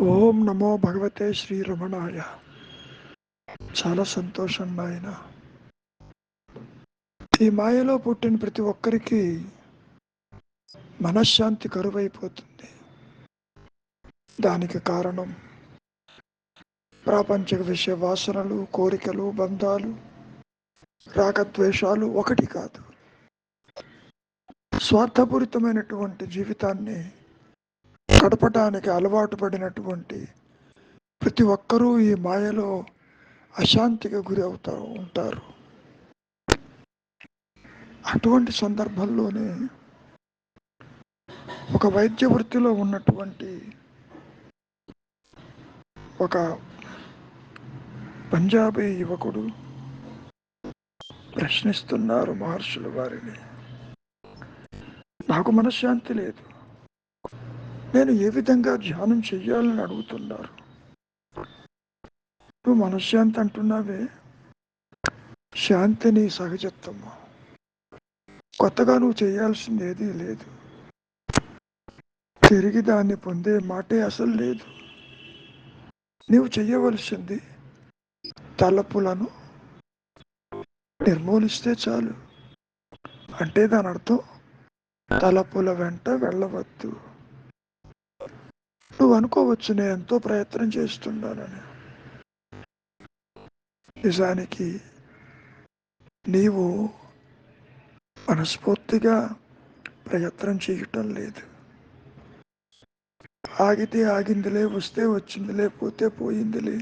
ఓం నమో భగవతే శ్రీ రమణాయ. చాలా సంతోషం నాయన. ఈ మాయలో పుట్టిన ప్రతి ఒక్కరికి మనశ్శాంతి కరువైపోతుంది. దానికి కారణం ప్రాపంచిక విషయ వాసనలు కోరికలు బంధాలు రాగద్వేషాలు ఒకటి కాదు. స్వార్థపూరితమైనటువంటి జీవితాన్ని గడపటానికి అలవాటు పడినటువంటి ప్రతి ఒక్కరూ ఈ మాయలో అశాంతికి గురి అవుతా ఉంటారు. అటువంటి సందర్భంలోనే ఒక వైద్య వృత్తిలో ఉన్నటువంటి ఒక పంజాబీ యువకుడు ప్రశ్నిస్తున్నారు మహర్షులు వారిని. నాకు మనశ్శాంతి లేదు. నేను ఏ విధంగా ధ్యానం చెయ్యాలని అడుగుతున్నారు? నువ్వు మనశ్శాంతి అంటున్నావే? శాంతిని సహజత్వము. కొత్తగా నువ్వు చేయాల్సింది ఏదీ లేదు. తిరిగి దాన్ని పొందే మాటే అసలు లేదు. నీవు చేయవలసింది తలపులను నిర్మూలిస్తే చాలు. అంటే దాని అర్థం తలపుల వెంట వెళ్ళవద్దు. నువ్వు అనుకోవచ్చు నేను ఎంతో ప్రయత్నం చేస్తున్నానని. నిజానికి నీవు మనస్ఫూర్తిగా ప్రయత్నం చేయటం లేదు. ఆగితే ఆగిందిలే వస్తే వచ్చిందిలే పోతే పోయిందిలే.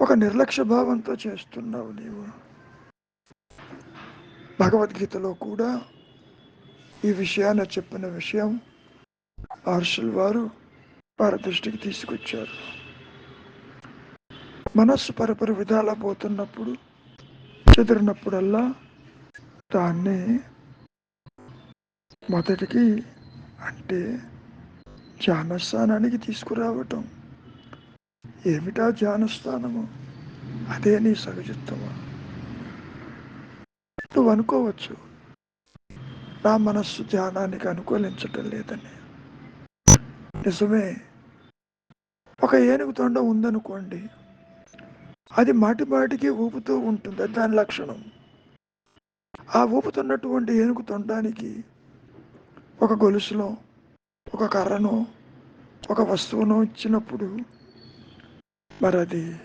ఒక నిర్లక్ష్య భావంతో చేస్తున్నావు నీవు. భగవద్గీతలో కూడా ఈ విషయాన్ని చెప్పిన విషయం మహర్షులు వారు వారి దృష్టికి తీసుకొచ్చారు. మనస్సు పరపరి విధాల పోతున్నప్పుడు చెదిరినప్పుడల్లా దాన్ని మొదటికి అంటే ధ్యానస్థానానికి తీసుకురావటం. ఏమిటా ధ్యానస్థానము? అదే నీ సహజత్వము? నువ్వు అనుకోవచ్చు నా మనస్సు ధ్యానానికి అనుకూలించటం లేదని. నిజమే ఒక ఏనుగు తొండ ఉందనుకోండి అది మాటి మాటికి ఊపుతూ ఉంటుంది. అది దాని లక్షణం. ఆ ఊపుతున్నటువంటి ఏనుగు తొండానికి ఒక గొలుసులో ఒక కర్రను ఒక వస్తువును ఇచ్చినప్పుడు మరి అది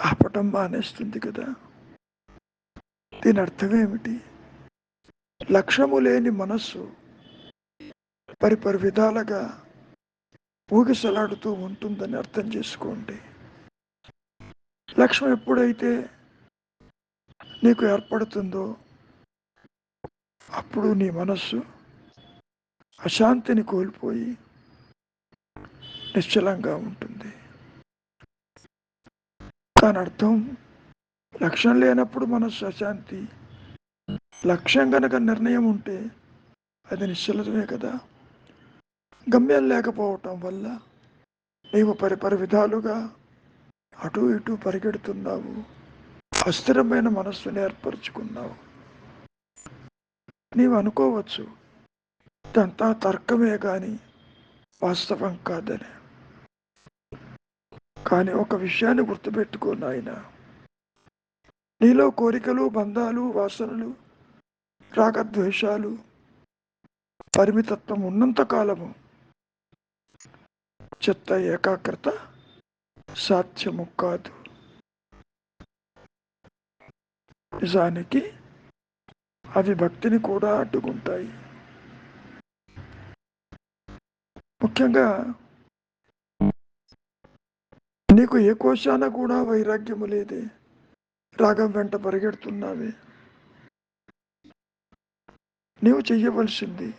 ఆపటం మానేస్తుంది కదా. దీని అర్థం ఏమిటి? లక్ష్యము లేని మనస్సు పరిపరి విధాలుగా ఊగిసలాడుతూ ఉంటుందని అర్థం చేసుకోండి. లక్ష్యం ఎప్పుడైతే నీకు ఏర్పడుతుందో అప్పుడు నీ మనస్సు అశాంతిని కోల్పోయి నిశ్చలంగా ఉంటుంది. దాని అర్థం లక్ష్యం లేనప్పుడు మనస్సు అశాంతి. లక్ష్యం కనుక నిర్ణయం ఉంటే అది నిశ్చలమే కదా? గమ్యం లేకపోవటం వల్ల నీవు పరిపరి విధాలుగా అటు ఇటు పరిగెడుతున్నావు. అస్థిరమైన మనస్సును ఏర్పరచుకున్నావు. నీవు అనుకోవచ్చు ఇదంతా తర్కమే కానీ వాస్తవం కాదని. కానీ ఒక విషయాన్ని గుర్తుపెట్టుకో నాయన. నీలో కోరికలు బంధాలు వాసనలు రాగద్వేషాలు పరిమితత్వం ఉన్నంత కాలము చిత్త ఏకాగ్రత సాధ్యము కాదు. నిజానికి అవి భక్తిని కూడా అడ్డుకుంటాయి. ముఖ్యంగా నీకు ఏ కోశాన కూడా వైరాగ్యము లేదే. రాగం వెంట పరిగెడుతున్నావే. నీవు చెయ్యవలసింది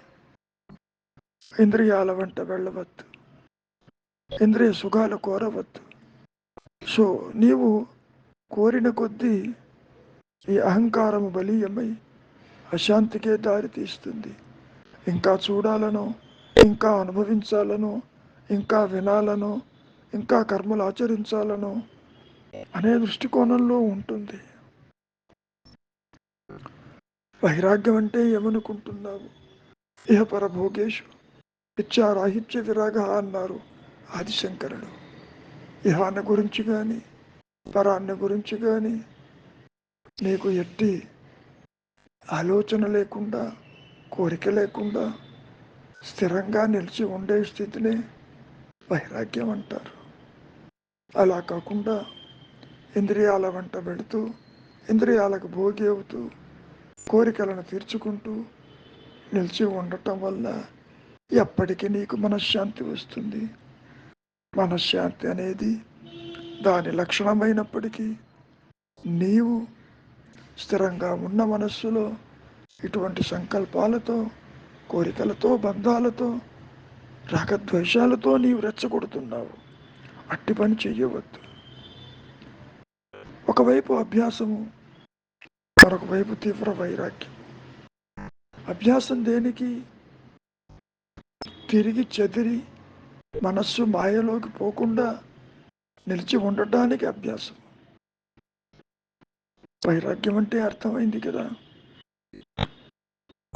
ఇంద్రియాల వెంట వెళ్ళవద్దు. ఇంద్రియ సుఖాలు కోరవద్దు సో నీవు కోరిన కొద్దీ ఈ అహంకారము బలీయమై అశాంతికే దారి తీస్తుంది ఇంకా చూడాలనో ఇంకా అనుభవించాలనో ఇంకా వినాలనో ఇంకా కర్మలు ఆచరించాలనో అనే దృష్టికోణంలో ఉంటుంది వైరాగ్యం అంటే ఏమనుకుంటున్నావు ఇహ పరభోగేషు ఇచ్చారాహిత్య విరాగ అన్నారు ఆదిశంకరుడు. ఇహాన్ని గురించి కానీ పరాన్ని గురించి కానీ నీకు ఎట్టి ఆలోచన లేకుండా కోరిక లేకుండా స్థిరంగా నిలిచి ఉండే స్థితిని వైరాగ్యం అంటారు. అలా కాకుండా ఇంద్రియాల వెంట పెడుతూ ఇంద్రియాలకు భోగి అవుతూ కోరికలను తీర్చుకుంటూ నిలిచి ఉండటం వల్ల ఎప్పటికీ నీకు మనశ్శాంతి వస్తుంది. మనశ్శాంతి అనేది దాని లక్షణమైనప్పటికీ నీవు స్థిరంగా ఉన్న మనస్సులో ఇటువంటి సంకల్పాలతో కోరికలతో బంధాలతో రాగద్వేషాలతో నీవు రెచ్చగొడుతున్నావు. అట్టి పని చెయ్యవద్దు. ఒకవైపు అభ్యాసము మరొక వైపు తీవ్ర వైరాగ్యం. అభ్యాసం దేనికి? తిరిగి చెదిరి మనస్సు మాయలోకి పోకుండా నిలిచి ఉండటానికి అభ్యాసం. వైరాగ్యం అంటే అర్థమైంది కదా.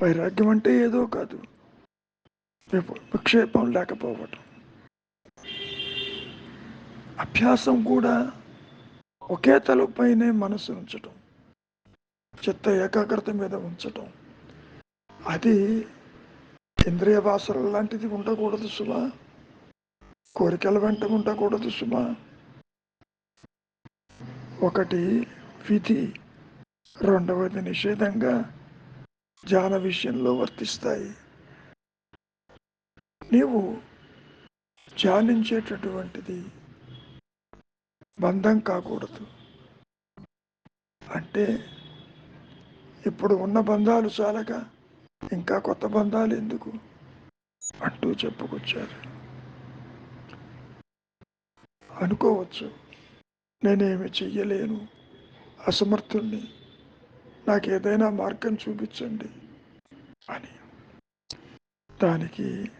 వైరాగ్యం అంటే ఏదో కాదు. విక్షేపం లేకపోవటం. అభ్యాసం కూడా ఒకే తలపైనే మనసు ఉంచటం. చిత్త ఏకాగ్రత మీద ఉంచటం. అది ఇంద్రియ భాషల లాంటిది ఉండకూడదు సులా కోరికల వెంట ఉండకూడదు సుమా. ఒకటి విధి. రెండవది నిషేధంగా ధ్యాన విషయంలో వర్తిస్తాయి. నీవు ధ్యానించేటటువంటిది బంధం కాకూడదు. అంటే ఇప్పుడు ఉన్న బంధాలు చాలగా ఇంకా కొత్త బంధాలు ఎందుకు? అంటూ చెప్పుకొచ్చారు. అనుకోవచ్చు. నేనేమి చెయ్యలేను. అసమర్థుణ్ణి. నాకు ఏదైనా మార్గం చూపించండి అని. దానికి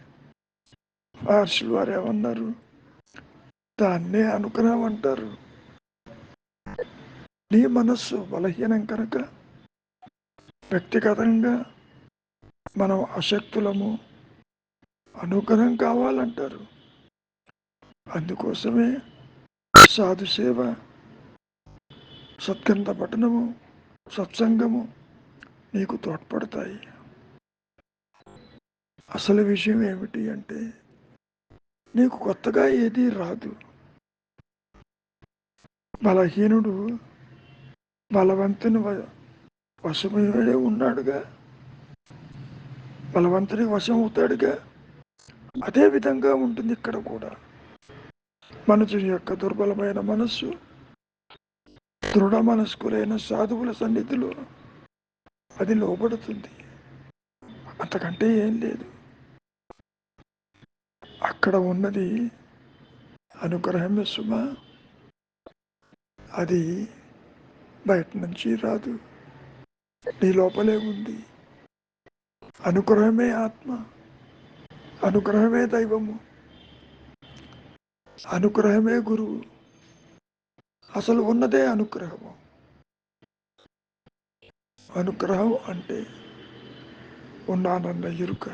మహర్షులు వారు ఏమన్నారు దాన్నే అనుగ్రహం అంటారు నీ మనస్సు బలహీనం కనుక వ్యక్తిగతంగా మనం అశక్తులము అనుగ్రహం కావాలంటారు. అందుకోసమే సాధు సేవ సత్కంద పఠనము సత్సంగము నీకు తోడ్పడతాయి. అసలు విషయం ఏమిటి అంటే నీకు కొత్తగా ఏదీ రాదు. బలహీనుడు బలవంతుని వ- వశమయ్యే ఉన్నాడుగా. బలవంతుని వశం అవుతాడుగా అదే విధంగా ఉంటుంది ఇక్కడ కూడా. మనుషుని యొక్క దుర్బలమైన మనస్సు దృఢ మనస్కులైన సాధువుల సన్నిధిలో అది లోబడుతుంది. అంతకంటే ఏం లేదు. అక్కడ ఉన్నది అనుగ్రహమే సుమ. అది బయట నుంచి రాదు. నీ లోపలే ఉంది. అనుగ్రహమే ఆత్మ. అనుగ్రహమే దైవము. అనుగ్రహమే గురువు. అసలు ఉన్నదే అనుగ్రహము. అనుగ్రహం అంటే ఉన్నానన్న ఎరుక.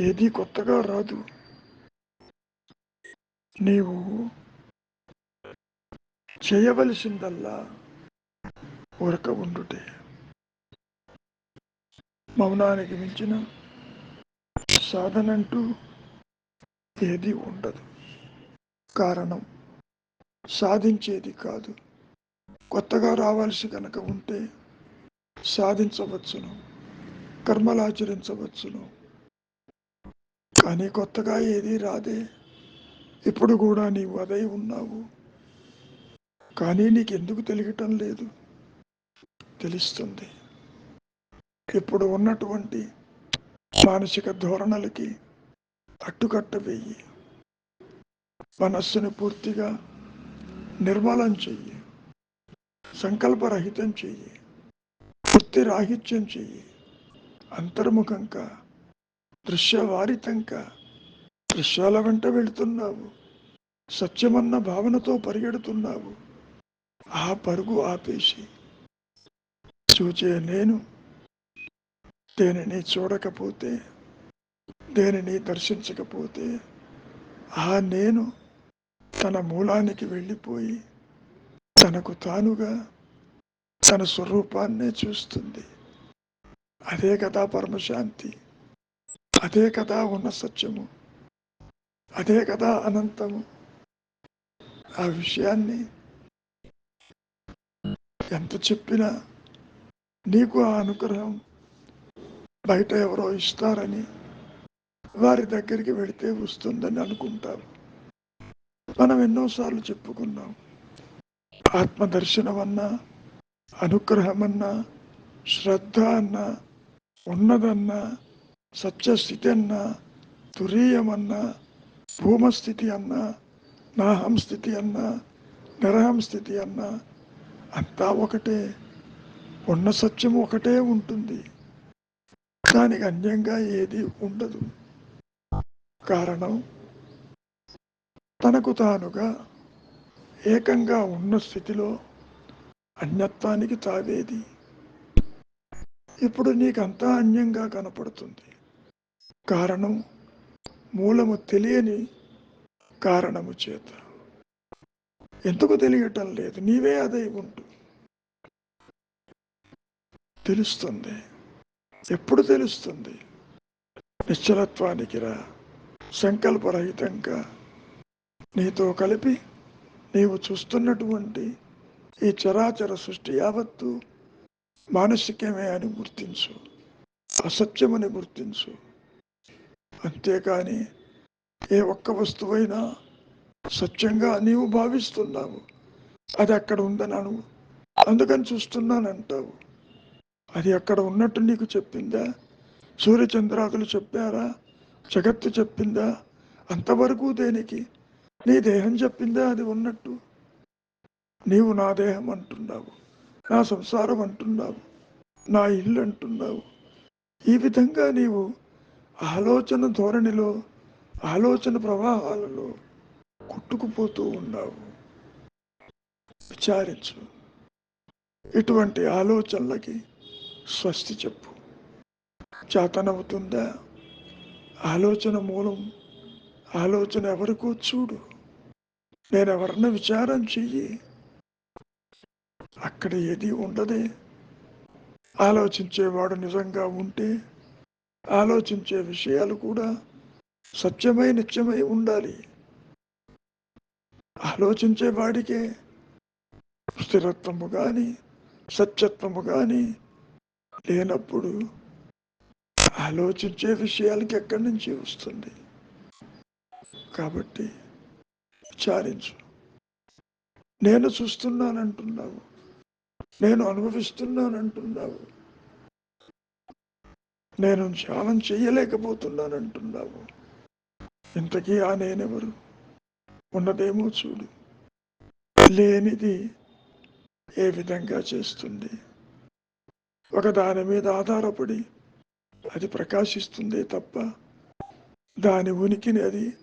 ఏది కొత్తగా రాదు. నీవు చేయవలసిందల్లా ఉరక ఉండుటే. మౌనానికి మించిన సాధనంటూ ఏది ఉండదు. కారణం సాధించేది కాదు. కొత్తగా రావాల్సి కనుక ఉంటే సాధించవచ్చును. కర్మలు ఆచరించవచ్చును. కానీ కొత్తగా ఏది రాదే. ఇప్పుడు కూడా నీవు అదై ఉన్నావు. కానీ నీకు ఎందుకు తెలియటం లేదు. తెలుస్తుంది. ఇప్పుడు ఉన్నటువంటి మానసిక ధోరణలకి అట్టుకట్ట వెయ్యి మనస్సును పూర్తిగా నిర్మలం చెయ్యి సంకల్పరహితం చెయ్యి పూర్తి రాహిత్యం చెయ్యి అంతర్ముఖంగా దృశ్యవారితంగా దృశ్యాల వెంట వెళుతున్నావు సత్యమన్న భావనతో పరిగెడుతున్నావు ఆ పరుగు ఆపేసి చూచే నేను దేనిని చూడకపోతే దేనిని దర్శించకపోతే ఆ నేను తన మూలానికి వెళ్ళిపోయి తనకు తానుగా తన స్వరూపాన్నే చూస్తుంది. అదే కదా పరమశాంతి. అదే కదా ఉన్న సత్యము. అదే కదా అనంతము. ఆ విషయాన్ని ఎంత చెప్పినా నీకు ఆ అనుగ్రహం బయట ఎవరో ఇస్తారని వారి దగ్గరికి వెళితే వస్తుందని అనుకుంటారు మనం ఎన్నోసార్లు చెప్పుకున్నాం. ఆత్మదర్శనం అన్నా అనుగ్రహం అన్నా శ్రద్ధ అన్నా ఉన్నదన్నా సత్యస్థితి అన్నా తురీయమన్నా భూమస్థితి అన్నా నాహం స్థితి అన్నా నిరహం స్థితి అన్నా అంతా ఒకటే ఉన్న సత్యం ఒకటే ఉంటుంది. దానికి అన్యంగా ఏది ఉండదు. కారణం తనకు తానుగా ఏకంగా ఉన్న స్థితిలో అన్యత్వానికి తావేది. ఇప్పుడు నీకంతా అన్యంగా కనపడుతుంది. కారణం మూలము తెలియని కారణము చేత. ఎందుకు తెలియటం లేదు? నీవే అదై ఉంటు తెలుస్తుంది. ఎప్పుడు తెలుస్తుంది? నిశ్చలత్వానికి రా. సంకల్పరహితంగా నీతో కలిపి నీవు చూస్తున్నటువంటి ఈ చరాచర సృష్టి యావత్తు మానసికమే అని గుర్తించు. అసత్యమని గుర్తించు. అంతేకాని ఏ ఒక్క వస్తువైనా సత్యంగా నీవు భావిస్తున్నావు. అది అక్కడ ఉందని అను. అందుకని చూస్తున్నానంటావు. అది అక్కడ ఉన్నట్టు నీకు చెప్పిందా? సూర్యచంద్రాదులు చెప్పారా? జగత్తు చెప్పిందా? అంతవరకు దేనికి? నీ దేహం చెప్పిందా? అది ఉన్నట్టు. నీవు నా దేహం అంటున్నావు. నా సంసారం అంటున్నావు. నా ఇల్లు అంటున్నావు. ఈ విధంగా నీవు ఆలోచన ధోరణిలో ఆలోచన ప్రవాహాలలో కొట్టుకుపోతూ ఉన్నావు. విచారించు. ఇటువంటి ఆలోచనలకి స్వస్తి చెప్పు. చేతనవుతుందా? ఆలోచన మూలం ఆలోచన ఎవరికో చూడు. నేను ఎవరిని విచారం చెయ్యి? అక్కడ ఏది ఉండదే. ఆలోచించేవాడు నిజంగా ఉంటే ఆలోచించే విషయాలు కూడా సత్యమై నిత్యమై ఉండాలి. ఆలోచించే వాడికే స్థిరత్వము కానీ సత్యత్వము కానీ లేనప్పుడు ఆలోచించే విషయాలకి ఎక్కడి నుంచి వస్తుంది? కాబట్టి విచారించు. నేను చూస్తున్నానంటున్నావు. నేను అనుభవిస్తున్నానంటున్నావు. నేను ధ్యానం చేయలేకపోతున్నానంటున్నావు. ఇంతకీ ఆ నేనెవరు? ఉన్నదేమో చూడు. లేనిది ఏ విధంగా చేస్తుంది? ఒక దాని మీద ఆధారపడి అది ప్రకాశిస్తుందే తప్ప దాని ఉనికిని అది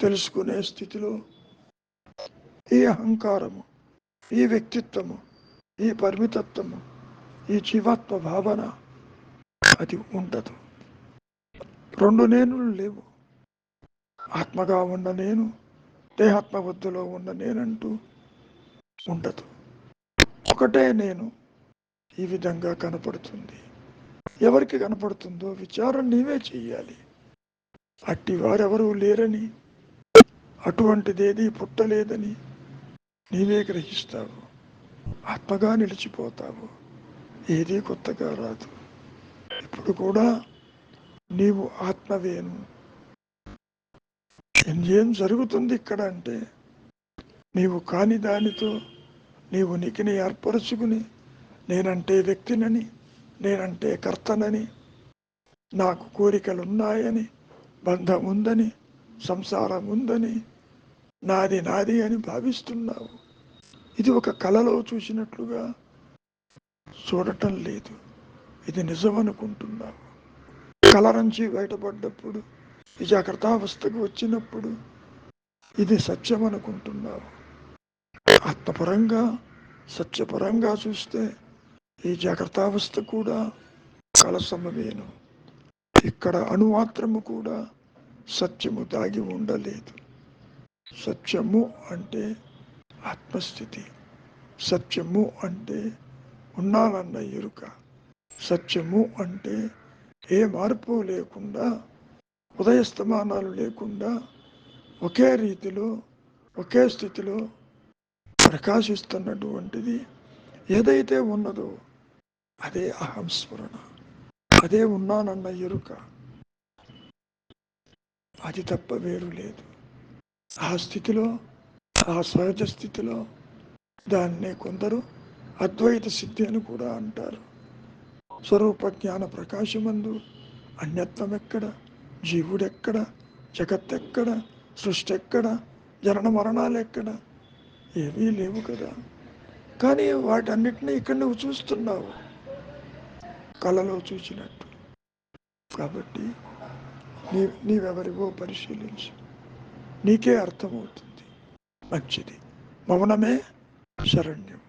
తెలుసుకునే స్థితిలో ఈ అహంకారము ఈ వ్యక్తిత్వము ఈ పరిమితత్వము ఈ జీవాత్మ భావన అది ఉండదు. రెండు నేనులు లేవు. ఆత్మగా ఉన్న నేను దేహాత్మ బుద్ధిలో ఉన్న నేనంటూ ఉండదు. ఒకటే నేను ఈ విధంగా కనపడుతుంది. ఎవరికి కనపడుతుందో విచారం నీవే చెయ్యాలి. అట్టి వారెవరూ లేరని అటువంటిదేది పుట్టలేదని నీవే గ్రహిస్తావు. ఆత్మగా నిలిచిపోతావు. ఏదీ కొత్తగా రాదు. ఇప్పుడు కూడా నీవు ఆత్మవేను. ఏం జరుగుతుంది ఇక్కడ అంటే నీవు కాని దానితో నీవు నికిని ఏర్పరచుకుని నేనంటే వ్యక్తినని నేనంటే కర్తనని నాకు కోరికలున్నాయని బంధం ఉందని సంసారం ఉందని నాది నాది అని భావిస్తున్నావు. ఇది ఒక కలలో చూసినట్లుగా చూడటం లేదు. ఇది నిజం అనుకుంటున్నావు కళ నుంచి బయటపడ్డప్పుడు ఈ జాగ్రత్తావస్థకు వచ్చినప్పుడు ఇది సత్యం అనుకుంటున్నావు ఆత్మపరంగా సత్యపరంగా చూస్తే ఈ జాగ్రత్తావస్థ కూడా కలసమవేను. ఇక్కడ అణుమాత్రము కూడా సత్యము దాగి ఉండలేదు. సత్యము అంటే ఆత్మస్థితి. సత్యము అంటే ఉండాలన్న ఎరుక. సత్యము అంటే ఏ మార్పు లేకుండా ఉదయస్తమానాలు లేకుండా ఒకే రీతిలో ఒకే స్థితిలో ప్రకాశిస్తున్నటువంటిది ఏదైతే ఉన్నదో అదే అహం స్మరణ. అదే ఉన్నానన్న ఎరుక. అది తప్ప వేరు లేదు. ఆ స్థితిలో ఆ సహజ స్థితిలో దాన్నే కొందరు అద్వైత సిద్ధి అని కూడా అంటారు. స్వరూప జ్ఞాన ప్రకాశమందు అన్యత్వం ఎక్కడ జీవుడెక్కడ జగత్తెక్కడ సృష్టి ఎక్కడ జనన మరణాలు ఎక్కడ ఏమీ లేవు కదా. కానీ వాటన్నిటినీ ఇక్కడ నువ్వు చూస్తున్నావు. కళలో చూసినట్టు కాబట్టి నీ నీవెవరివో పరిశీలించు. నీకే అర్థమవుతుంది. మంచిది. మౌనమే శరణ్యం.